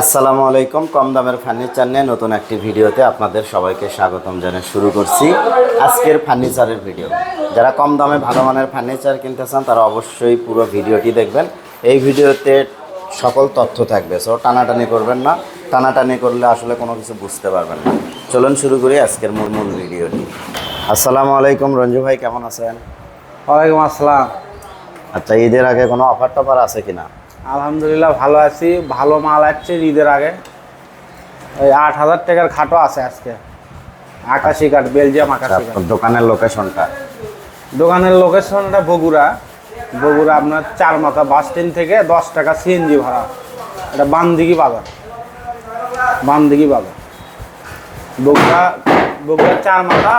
আসসালামু আলাইকুম কম দামের ফার্নিচার নিয়ে নতুন একটি ভিডিওতে আপনাদের সবাইকে স্বাগতম জানিয়ে শুরু করছি আজকের ফার্নিচারের ভিডিও। যারা কম দামে ভালো মানের ফার্নিচার কিনতে চান তারা অবশ্যই পুরো ভিডিওটি দেখবেন। এই ভিডিওতে সকল তথ্য থাকবে সো টানাটানি করবেন না। টানাটানি করলে আসলে কোনো কিছু বুঝতে পারবেন না। চলুন শুরু করি আজকের মূল মূল ভিডিওটি। আসসালামু আলাইকুম রঞ্জু ভাই কেমন আছেন? ওয়ালাইকুম আসসালাম। আচ্ছা ঈদের আগে কোনো অফার টফার আছে কিনা? আলহামদুলিল্লাহ ভালো আছি। ভালো মাল আসছে ঈদের আগে। ওই আট হাজার টাকার খাটো আছে আজকে। আকাশি কাঠ বেলজিয়াম আচ্ছা, আকাশি কাঠ। দোকানের লোকেশনটা দোকানের লোকেশনটা বগুড়া। বগুড়া আপনার চার মাথা বাস স্ট্যান্ড থেকে দশ টাকা সিএনজি ভাড়া। এটা বানদিঘি বাজার। বানদিঘি বাজার। বগুড়া বগুড়া চার মাথা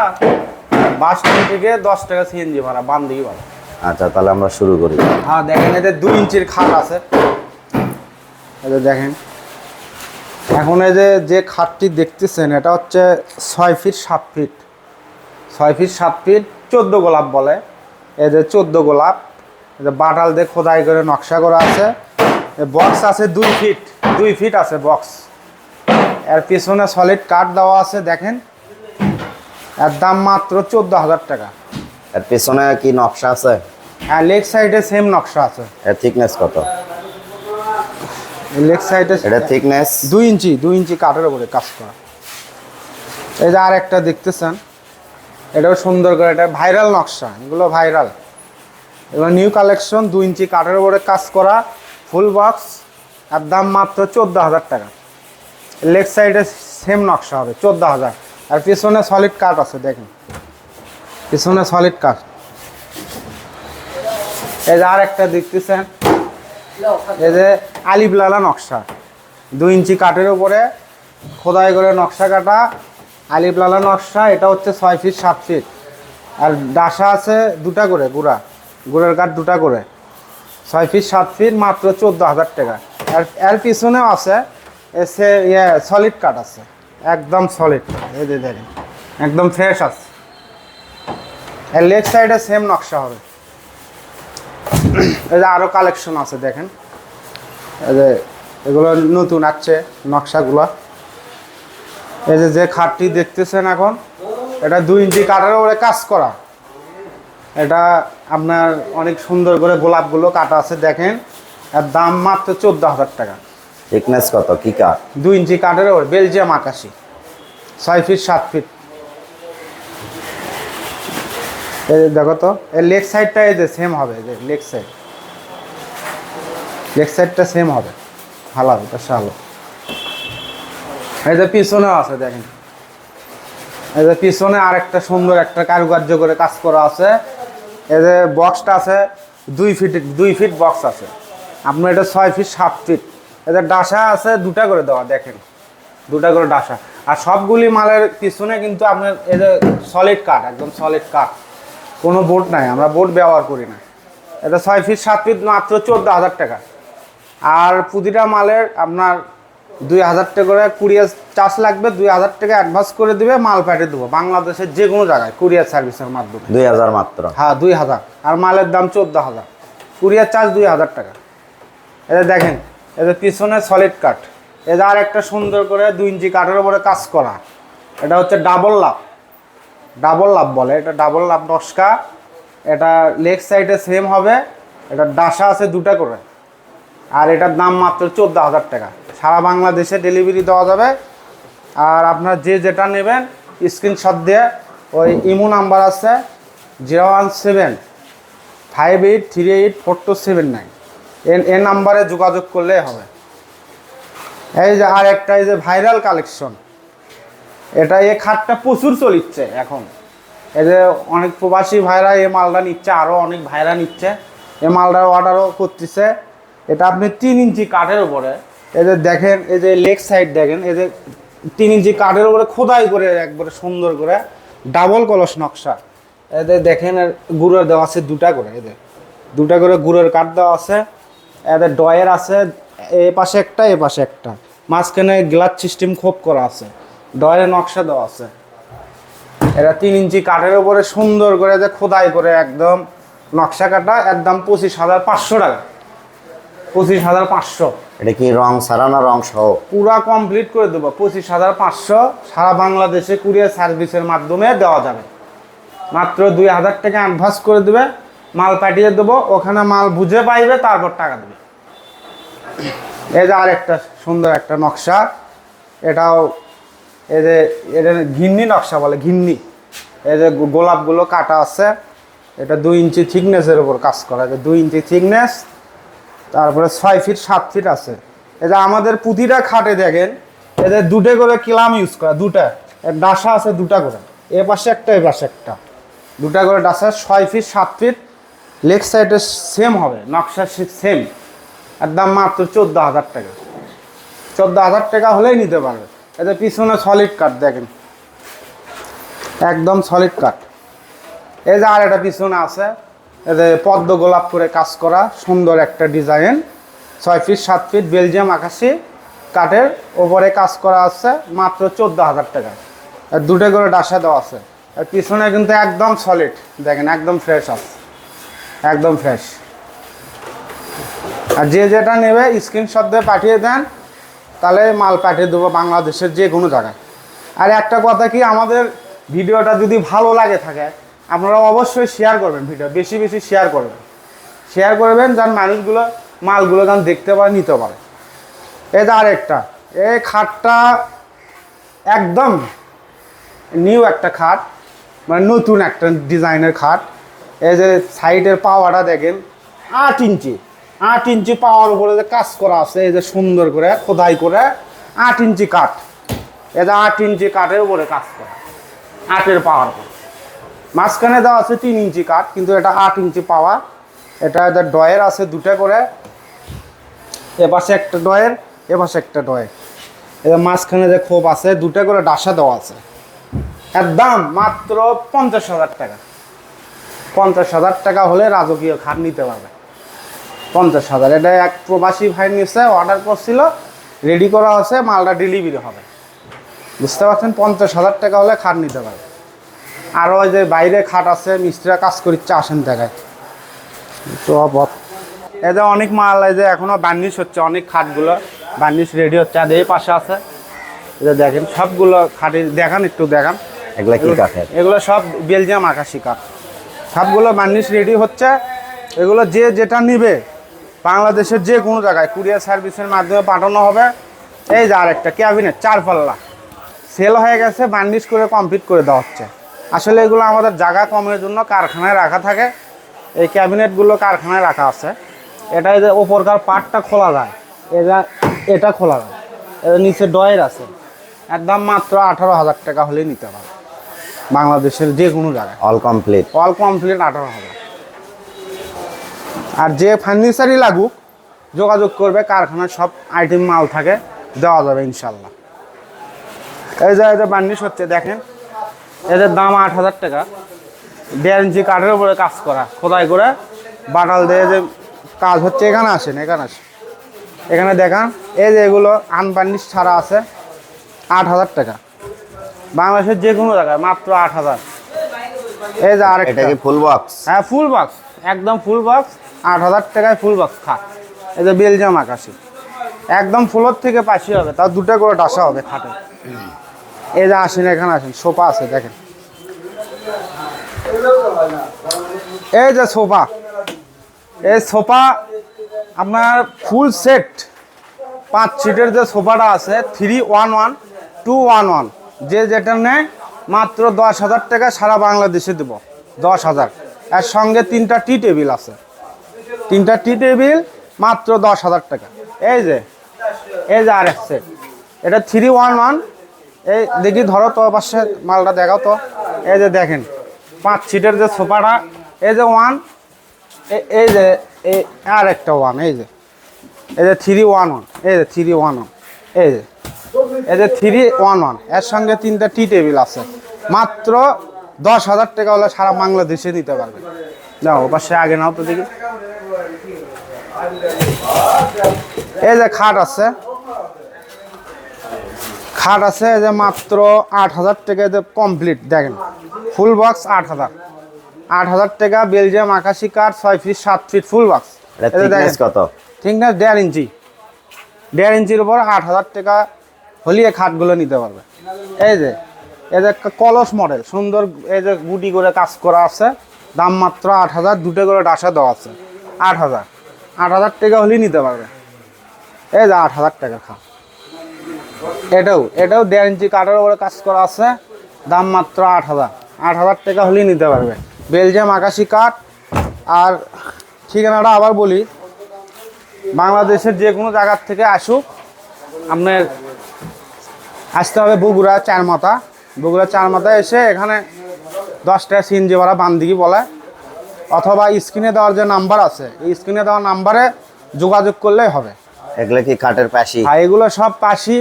বাস স্ট্যান্ড থেকে দশ টাকা সিএনজি ভাড়া বানদিঘি বাজার। আচ্ছা তাহলে আমরা শুরু করি। হ্যাঁ দেখেন এতে দুই ইঞ্চির খাট আছে। দেখেন, এখন এই যে খাটটি দেখতেছেন, এটা হচ্ছে ছয় ফিট সাত ফিট। ছয় ফিট সাত ফিট, চোদ্দ গোলাপ বলে। এই যে চোদ্দ গোলাপ বাটাল দিয়ে খোদাই করে নকশা করা আছে। বক্স আছে দুই ফিট দুই ফিট আছে বক্স। এর পিছনে সলিড কাঠ দেওয়া আছে, দেখেন। এর দাম মাত্র চোদ্দ হাজার টাকা। এর পেছনে কি নকশা আছে? হ্যাঁ লেগ সাইডে সেম নকশা আছে। এর থিকনেস কত? লেগ সাইডে এটা থিকনেস দুই ইঞ্চি দুই ইঞ্চি কাঠের উপরে কাজ করা। এই যে আর একটা দেখতেছেন এটাও সুন্দর করে এটা ভাইরাল নকশা এগুলো ভাইরাল এগুলো নিউ কালেকশন দুই ইঞ্চি কাঠের উপরে কাজ করা ফুল বক্স আর দাম মাত্র চোদ্দ হাজার টাকা। লেগ সাইডে সেম নকশা হবে চোদ্দ হাজার। আর পেছনে সলিড কাঠ আছে দেখেন। পিছনে সলিড কাঠ এই যে আর একটা দেখতেছেন। এই যে আলিফলালা নকশা। দুই ইঞ্চি কাঠের উপরে খোদাই করে নকশা কাটা। আলিফলালা নকশা, এটা হচ্ছে ছয় ফিট সাত ফিট আর ডাসা আছে দুটা করে, গুড়া। গুড়ের কাঠ দুটা করে। ছয় ফিট সাত ফিট মাত্র চোদ্দ হাজার টাকা। আর এর পিছনেও আছে, এসে ইয়ে সলিড কাঠ আছে। একদম সলিড এই যে দেখেন, একদম ফ্রেশ আছে। লেগ সাইডে সেম নকশা হবে। এই যে আরও কালেকশন আছে দেখেন। এই যে এগুলো নতুন আসছে নকশাগুলো। এই যে যে খাটটি দেখতেছেন এখন এটা দুই ইঞ্চি কাঠের উপরে কাজ করা। এটা আপনার অনেক সুন্দর করে গোলাপগুলো কাটা আছে দেখেন। এর দাম মাত্র চোদ্দ হাজার টাকা। থিকনেস কত? কি কাঠ? দুই ইঞ্চি কাঠের উপর বেলজিয়াম আকাশি। ছয় ফিট সাত ফিট এই দেখো তো এর লেগ সাইডটা এই যে সেম হবে যে লেগ সাইড লেগ সাইডটা সেম হবে। হালাল এটা শালো এই যে পিছনেও আছে, দেখেন। এই যে পিছনে আরেকটা সুন্দর একটা কারুকার্য করে কাজ করা আছে। এই যে বক্সটা আছে, দুই ফিট দুই ফিট বক্স আছে। আপনার এটা ছয় ফিট সাত ফিট এদের ডাসা আছে, দুটা করে দেওয়া, দেখেন। দুটা করে ডাসা। আর সবগুলি মালের পিছনে কিন্তু আপনার যে সলিড কাঠ একদম সলিড কাঠ কোনো বোট নাই আমরা বোট ব্যবহার করি না। এটা ছয় ফিট সাত ফিট মাত্র চোদ্দ হাজার টাকা। আর প্রতিটা মালের আপনার দুই হাজার টাকা করে কুরিয়ার চার্জ লাগবে দুই হাজার টাকা অ্যাডভান্স করে দিবে মাল পাঠিয়ে দেবো। বাংলাদেশের যে কোনো জায়গায় কুরিয়ার সার্ভিসের মাধ্যমে। দুই হাজার মাত্র? হ্যাঁ দুই হাজার। আর মালের দাম চোদ্দ হাজার। কুরিয়ার চার্জ দুই হাজার টাকা। এটা দেখেন এটা পিছনে সলিড কাঠ এটা আর একটা সুন্দর করে দুই ইঞ্চি কাঠের উপরে কাজ করা। এটা হচ্ছে ডাবল লাভ ডাবল লাভ বলে। এটা ডাবল লাভ নস্কা। এটা লেগ সাইডে সেম হবে। এটা ডাসা আছে দুটা করে। আর এটার দাম মাত্র চোদ্দ হাজার টাকা। সারা বাংলাদেশে ডেলিভারি দেওয়া যাবে। আর আপনার যে যেটা নেবেন স্ক্রিনশট দিয়ে ওই ইমো নাম্বার আছে zero one seven five eight three eight four two seven nine. এ নাম্বারে যোগাযোগ করলে হবে। এই যে আর একটা এই যে ভাইরাল কালেকশন এটা এই খাটটা প্রচুর চলিচ্ছে এখন। এই যে অনেক প্রবাসী ভাইরা এই মালটা নিচ্ছে আরও অনেক ভাইরা নিচ্ছে। এই মালটার অর্ডারও করতেছে। এটা আপনি তিন ইঞ্চি কাঠের উপরে, এই যে দেখেন, এই যে লেগ সাইড দেখেন, এই যে তিন ইঞ্চি কাঠের উপরে খোদাই করে একবারে সুন্দর করে ডাবল কলস নকশা। এদের দেখেন গুড়ের দেওয়া আছে দুটা করে এদের দুটা করে গুড়ের কাঠ দেওয়া আছে। এদের ডয়ের আছে, এ পাশে একটা, এ পাশে একটা। মাঝখানে গ্লাস সিস্টেম খোপ করা আছে। ডয়ের নকশা দেওয়া আছে। এটা তিন ইঞ্চি কাঠের উপরে সুন্দর করে যে খোদাই করে একদম নকশা কাটা একদম পঁচিশ হাজার পাঁচশো টাকা। পঁচিশ হাজার পাঁচশো। এটা কি রং ছাড়া না রং সহ? পুরা কমপ্লিট করে দেবো। পঁচিশ হাজার পাঁচশো সারা বাংলাদেশে কুরিয়ার সার্ভিসের মাধ্যমে দেওয়া যাবে। মাত্র দুই হাজার টাকা অ্যাডভান্স করে দেবে। মাল পাঠিয়ে দেবো। ওখানে মাল বুঝে পাইবে তারপর টাকা দেবে। এই যে আরেকটা সুন্দর একটা নকশা। এটাও এই যে এটা ঘিন্নি নকশা বলে, ঘিন্নি। এই যে গোলাপগুলো কাটা আছে, এটা দুই ইঞ্চি থিকনেসের উপর কাজ করা যে দুই ইঞ্চি থিকনেস, তারপরে ছয় ফিট, সাত ফিট আছে। এই যে আমাদের প্রতিটা খাটে দেখেন এদের দুটো করে কিলাম ইউজ করা, দুটা। ডাসা আছে দুটা করে। এ পাশে একটা, এ পাশে একটা। দুটা করে ডাসা, ছয় ফিট, সাত ফিট। লেগ সাইডে সেম হবে, নকশা সেম একদম মাত্র চোদ্দ হাজার টাকা। চোদ্দ হাজার টাকা হলেই নিতে পারবে। এতে পিছনে সলিড কাট দেখেন। একদম সলিড কাট এই যে আর একটা পিছনে আছে এতে পদ্ম গোলাপ করে কাজ করা সুন্দর একটা ডিজাইন ছয় ফিট সাত ফিট বেলজিয়াম আকাশি কাঠের ওপরে কাজ করা আছে, মাত্র চোদ্দ হাজার টাকা। আর দুটো করে ডাসা দেওয়া আছে। আর পিছনে কিন্তু একদম সলিড দেখেন, একদম ফ্রেশ আছে। একদম ফ্রেশ আর যে যেটা নেবে স্ক্রিনশট দিয়ে পাঠিয়ে দেন। তাহলে মাল পাঠিয়ে দেবো বাংলাদেশের যে কোনো জায়গায়। আর একটা কথা কি, আমাদের ভিডিওটা যদি ভালো লাগে থাকে, আপনারা অবশ্যই শেয়ার করবেন ভিডিও, বেশি বেশি শেয়ার করবেন। শেয়ার করবেন যার মানুষগুলো মালগুলো যেন দেখতে পারে, নিতে পারে। যে আরেকটা, এই খাটটা একদম নিউ একটা খাট মানে নতুন একটা ডিজাইনের খাট। এই যে সাইডের পাওয়াটা দেখেন, আট ইঞ্চি আট ইঞ্চি পাওয়ার উপরে যে কাজ করা আছে, এই যে সুন্দর করে খোদাই করে আট ইঞ্চি কাঠ। যে আট ইঞ্চি কাঠের উপরে কাজ করা। আটের পাওয়ার উপরে। মাঝখানে দেওয়া আছে তিন ইঞ্চি কাঠ, কিন্তু এটা আট ইঞ্চি পাওয়া এটা এদের ডয়ের আছে দুটা করে। এপাশে একটা ডয়ের এপাশে একটা ডয়ের এদের মাঝখানে যে খোপ আছে, দুটা করে ডাসা দেওয়া আছে। এর দাম মাত্র পঞ্চাশ হাজার টাকা। পঞ্চাশ হাজার টাকা হলে রাজকীয় খাট নিতে পারবে। পঞ্চাশ হাজার। এটা এক প্রবাসী ভাই নিচ্ছে অর্ডার করছিল রেডি করা আছে মালটা ডেলিভারি হবে। বুঝতে পারছেন? পঞ্চাশ হাজার টাকা হলে খাট নিতে পারে। আরও ওই যে বাইরে খাট আছে মিস্ত্রিরা কাজ করছে আসেন দেখায়। তো এদের অনেক মাল এই যে এখনও বার্নিশ হচ্ছে অনেক খাটগুলো বার্নিশ রেডি হচ্ছে। আর এই পাশে আছে এটা দেখেন সবগুলো খাটে দেখান একটু দেখান। এগুলা কি এগুলো সব বেলজিয়াম আকাশি কাঠ। সবগুলো বার্নিশ রেডি হচ্ছে। এগুলো যে যেটা নিবে বাংলাদেশের যে কোনো জায়গায় কুরিয়ার সার্ভিসের মাধ্যমে পাঠানো হবে। এই যে আরেকটা ক্যাবিনেট চার পাল্লা সেল হয়ে গেছে বার্নিশ করে কমপ্লিট করে দেওয়া হচ্ছে। আসলে এগুলো আমাদের জায়গা কমের জন্য কারখানায় রাখা থাকে। এই ক্যাবিনেটগুলো কারখানায় রাখা আছে। এটা এই যে ওপরকার পার্টটা খোলা যায়। এটা এটা খোলা যায়। এটা নিচে ডয়ের আছে। একদম মাত্র আঠারো হাজার টাকা হলেই নিতে পারে। বাংলাদেশের যে কোনো জায়গায়। অল কমপ্লিট অল কমপ্লিট আঠারো হাজার। আর যে ফার্নিচারই লাগুক যোগাযোগ করবে কারখানার সব আইটেম মাল থাকে দেওয়া যাবে ইনশাল্লাহ এই যে এই যে বার্নিশ হচ্ছে দেখেন এদের দাম আট হাজার টাকা। দেড় ইঞ্চি কাঠের উপরে কাজ করা খোদাই করে। বাটাল দিয়ে যে কাজ হচ্ছে এখানে আসেন এখানে আসেন। এখানে দেখান এই যে এগুলো আনবার্নিশ ছাড়া আছে আট হাজার টাকা। বাংলাদেশের যে কোনো জায়গায় মাত্র আট হাজার। এই যে আরেকটা। কি ফুল বক্স হ্যাঁ ফুল বক্স একদম ফুল বক্স আট হাজার টাকায় ফুল বক্স খা এই যে বেলজিয়াম আকাশি। একদম ফুলোর থেকে পাশি হবে তার দুটো করে ডাসা হবে খাটে। এই যে আসেন, এখানে আসেন, সোফা আছে, দেখেন। এই যে সোফা। এই সোফা, আপনার ফুল সেট। পাঁচ সিটের যে সোফাটা আছে three one one two one one যে যেটা নেয়, মাত্র দশ হাজার টাকা সারা বাংলাদেশে দেব। দশ হাজার। এর সঙ্গে তিনটা টি টেবিল আছে। তিনটা টি টেবিল মাত্র দশ হাজার টাকা। এই যে এই যে আর এক সেট এটা থ্রি ওয়ান ওয়ান এই দেখি ধরো তো পাশে মালটা দেখাও তো। এই যে দেখেন, পাঁচ সিটের যে সোফাটা, এই যে ওয়ান এই যে এই আর একটা ওয়ান এই যে। এই যে থ্রি ওয়ান ওয়ান এই যে থ্রি ওয়ান ওয়ান এই যে এই যে থ্রি ওয়ান ওয়ানের সঙ্গে তিনটা টি টেবিল আছে। মাত্র দশ হাজার টাকা হলে সারা বাংলাদেশে নিতে পারবে নাও পাশে আগে নাও তো দেখি। এই যে খাট আছে। খাট আছে এই যে মাত্র আট হাজার টাকা যে কমপ্লিট দেখেন। ফুল বক্স আট হাজার। আট হাজার টাকা বেলজিয়াম আকাশি কাঠ ছয় ফিট সাত ফিট ফুল বক্স কত? ঠিক না দেড় ইঞ্চি। দেড় ইঞ্চির উপর আট হাজার টাকা হলিয়ে খাটগুলো নিতে পারবে। এই যে এই যে কলস মডেল সুন্দর এই যে গুটি করে কাজ করা আছে। দাম মাত্র আট হাজার দুটো করে ডাসা দেওয়া আছে। আট হাজার। আট হাজার টাকা হলেই নিতে পারবে। এই যে আট হাজার টাকা খা। এটাও এটাও দেড় ইঞ্চি কাঠের উপরে কাজ করা আছে, দাম মাত্র আট হাজার। আট হাজার টাকা হলেই নিতে পারবে। বেলজিয়াম আকাশি কাঠ। আর ঠিকানাটা আবার বলি, বাংলাদেশের যে কোনো জায়গার থেকে আসুক, আপনার আসতে হবে বগুড়া চার মাথা বগুড়া চার মাথা এসে এখানে দশটা সিনজি ভাড়া বান্দিকি বলে। অথবা স্ক্রিনে দেওয়ার যে নাম্বার আছে এই স্ক্রিনে দেওয়ার নাম্বারে যোগাযোগ করলেই হবে। এগুলো কি কাঠের পাশি? হ্যাঁ এগুলো সব পাশি।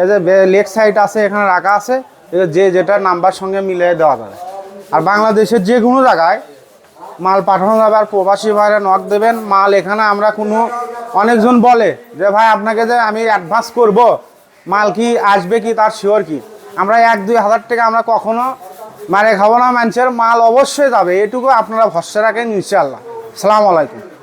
এই যে লেগ সাইড আছে এখানে রাখা আছে। যে যেটা নাম্বার সঙ্গে মিলিয়ে দেওয়া যাবে। আর বাংলাদেশের যে কোনো জায়গায় মাল পাঠানো যাবে আর প্রবাসী ভাইরা নক দেবেন। মাল এখানে আমরা কোনো অনেকজন বলে যে ভাই আপনাকে যে আমি অ্যাডভান্স করব মাল কি আসবে কি তার শিওর কি? আমরা এক দুই হাজার টাকা আমরা কখনো মারে খাব না মানুষের মাল অবশ্যই যাবে। এটুকু আপনারা ভরসা রাখেন ইনশাল্লাহ সালাম আলাইকুম।